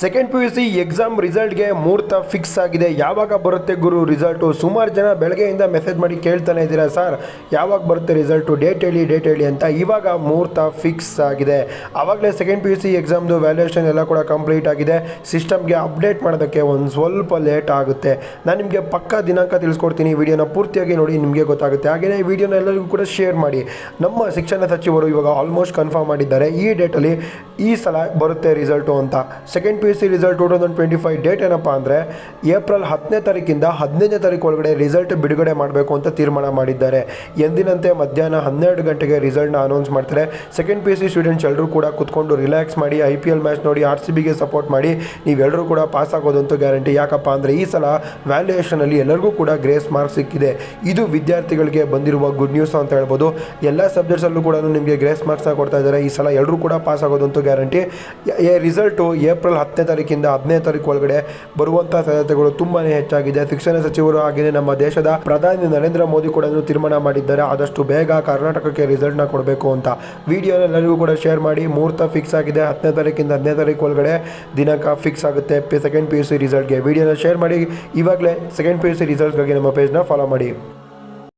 Second P U C exam ರಿಸಲ್ಟ್ಗೆ ಮುಹೂರ್ತ fix ಆಗಿದೆ. ಯಾವಾಗ ಬರುತ್ತೆ ಗುರು ರಿಸಲ್ಟು ಸುಮಾರು ಜನ ಬೆಳಗ್ಗೆಯಿಂದ ಮೆಸೇಜ್ ಮಾಡಿ ಕೇಳ್ತಾನೆ ಇದ್ದೀರಾ ಸರ್? ಯಾವಾಗ ಬರುತ್ತೆ ರಿಸಲ್ಟು ಡೇಟ್ ಹೇಳಿ ಡೇಟ್ ಹೇಳಿ ಅಂತ ಇವಾಗ ಮುಹೂರ್ತ ಫಿಕ್ಸ್ ಆಗಿದೆ. ಆವಾಗಲೇ ಸೆಕೆಂಡ್ ಪಿ ಯು ಸಿ ಎಕ್ಸಾಮ್ದು ವ್ಯಾಲ್ಯೂಯೇಷನ್ ಎಲ್ಲ ಕೂಡ ಕಂಪ್ಲೀಟ್ ಆಗಿದೆ. ಸಿಸ್ಟಮ್ಗೆ ಅಪ್ಡೇಟ್ ಮಾಡೋದಕ್ಕೆ ಒಂದು ಸ್ವಲ್ಪ ಲೇಟ್ ಆಗುತ್ತೆ. ನಾನು ನಿಮಗೆ ಪಕ್ಕ ದಿನಾಂಕ ತಿಳಿಸ್ಕೊಡ್ತೀನಿ. ವಿಡಿಯೋನ ಪೂರ್ತಿಯಾಗಿ ನೋಡಿ, ನಿಮಗೆ ಗೊತ್ತಾಗುತ್ತೆ. ಹಾಗೆಯೇ ಈ ವಿಡಿಯೋನ ಎಲ್ಲರಿಗೂ ಕೂಡ ಶೇರ್ ಮಾಡಿ. ನಮ್ಮ ಶಿಕ್ಷಣ ಸಚಿವರು ಇವಾಗ ಆಲ್ಮೋಸ್ಟ್ ಕನ್ಫರ್ಮ್ ಮಾಡಿದ್ದಾರೆ. ಈ ಡೇಟಲ್ಲಿ ಈ ಸಲ ಬರುತ್ತೆ ರಿಸಲ್ಟು ಅಂತ. Second P U C result two thousand twenty five date ಏನಪ್ಪ ಅಂದರೆ ಏಪ್ರಿಲ್ ಹತ್ತನೇ ತಾರೀಕಿಂದ ಹದಿನೈದನೇ ತಾರೀಕು ಒಳಗಡೆ ರಿಸಲ್ಟ್ ಬಿಡುಗಡೆ ಮಾಡಬೇಕು ಅಂತ ತೀರ್ಮಾನ ಮಾಡಿದ್ದಾರೆ. ಎಂದಿನಂತೆ ಮಧ್ಯಾಹ್ನ ಹನ್ನೆರಡು ಗಂಟೆಗೆ ರಿಸಲ್ಟ್ನ ಅನೌನ್ಸ್ ಮಾಡ್ತಾರೆ. ಸೆಕೆಂಡ್ ಪಿ ಸಿ ಸ್ಟೂಡೆಂಟ್ಸ್ ಎಲ್ಲರೂ ಕೂಡ ಕೂತ್ಕೊಂಡು ರಿಲ್ಯಾಕ್ಸ್ ಮಾಡಿ ಐ ಪಿ ಎಲ್ ಮ್ಯಾಚ್ ನೋಡಿ ಆರ್ ಸಿ ಬಿಗೆ ಸಪೋರ್ಟ್ ಮಾಡಿ ನೀವೆಲ್ಲರೂ ಕೂಡ ಪಾಸ್ ಆಗೋದಂತೂ ಗ್ಯಾರಂಟಿ ಯಾಕಪ್ಪ ಅಂದರೆ ಈ ಸಲ ವ್ಯಾಲ್ಯೂಯೇಷನಲ್ಲಿ ಎಲ್ಲರಿಗೂ ಕೂಡ ಗ್ರೇಸ್ ಮಾರ್ಕ್ಸ್ ಸಿಕ್ಕಿದೆ. ಇದು ವಿದ್ಯಾರ್ಥಿಗಳಿಗೆ ಬಂದಿರುವ ಗುಡ್ ನ್ಯೂಸ್ ಅಂತ ಹೇಳ್ಬೋದು. ಎಲ್ಲ ಸಬ್ಜೆಕ್ಟ್ಸಲ್ಲೂ ಕೂಡ ನಿಮಗೆ ಗ್ರೇಸ್ ಮಾರ್ಕ್ಸ್ನ ಕೊಡ್ತಾ ಇದ್ದಾರೆ. ಈ ಸಲ ಎಲ್ಲರೂ ಕೂಡ ಪಾಸ್ ಆಗೋದಂತೂ ಗ್ಯಾರಂಟಿ ರಿಸಲ್ಟು ಏಪ್ರಿಲ್ ಹತ್ತನೇ ತಾರೀಕಿಂದ ಹದಿನೈದು ತಾರೀಕು ಒಳಗಡೆ ಬರುವಂಥ ಸಾಧ್ಯತೆಗಳು ತುಂಬಾ ಹೆಚ್ಚಾಗಿದೆ. ಶಿಕ್ಷಣ ಸಚಿವರು ಹಾಗೆಯೇ ನಮ್ಮ ದೇಶದ ಪ್ರಧಾನಿ ನರೇಂದ್ರ ಮೋದಿ ಕೂಡ ತೀರ್ಮಾನ ಮಾಡಿದ್ದಾರೆ. ಆದಷ್ಟು ಬೇಗ ಕರ್ನಾಟಕಕ್ಕೆ ರಿಸಲ್ಟ್ನ ಕೊಡಬೇಕು ಅಂತ. ವಿಡಿಯೋನ ಎಲ್ಲರಿಗೂ ಕೂಡ ಶೇರ್ ಮಾಡಿ. ಮುಹೂರ್ತ ಫಿಕ್ಸ್ ಆಗಿದೆ. ಹತ್ತನೇ ತಾರೀಕಿಂದ ಹದಿನೈದು ತಾರೀಕು ಒಳಗಡೆ ದಿನಾಂಕ ಫಿಕ್ಸ್ ಆಗುತ್ತೆ. ಸೆಕೆಂಡ್ ಪಿ ಯು ಸಿ ರಿಸಲ್ಟ್ಗೆ ವಿಡಿಯೋನ ಶೇರ್ ಮಾಡಿ. ಇವಾಗಲೇ ಸೆಕೆಂಡ್ ಪಿ ಯು ಸಿ ರಿಸಲ್ಟ್ಗಾಗಿ ನಮ್ಮ ಪೇಜ್ನ ಫಾಲೋ ಮಾಡಿ.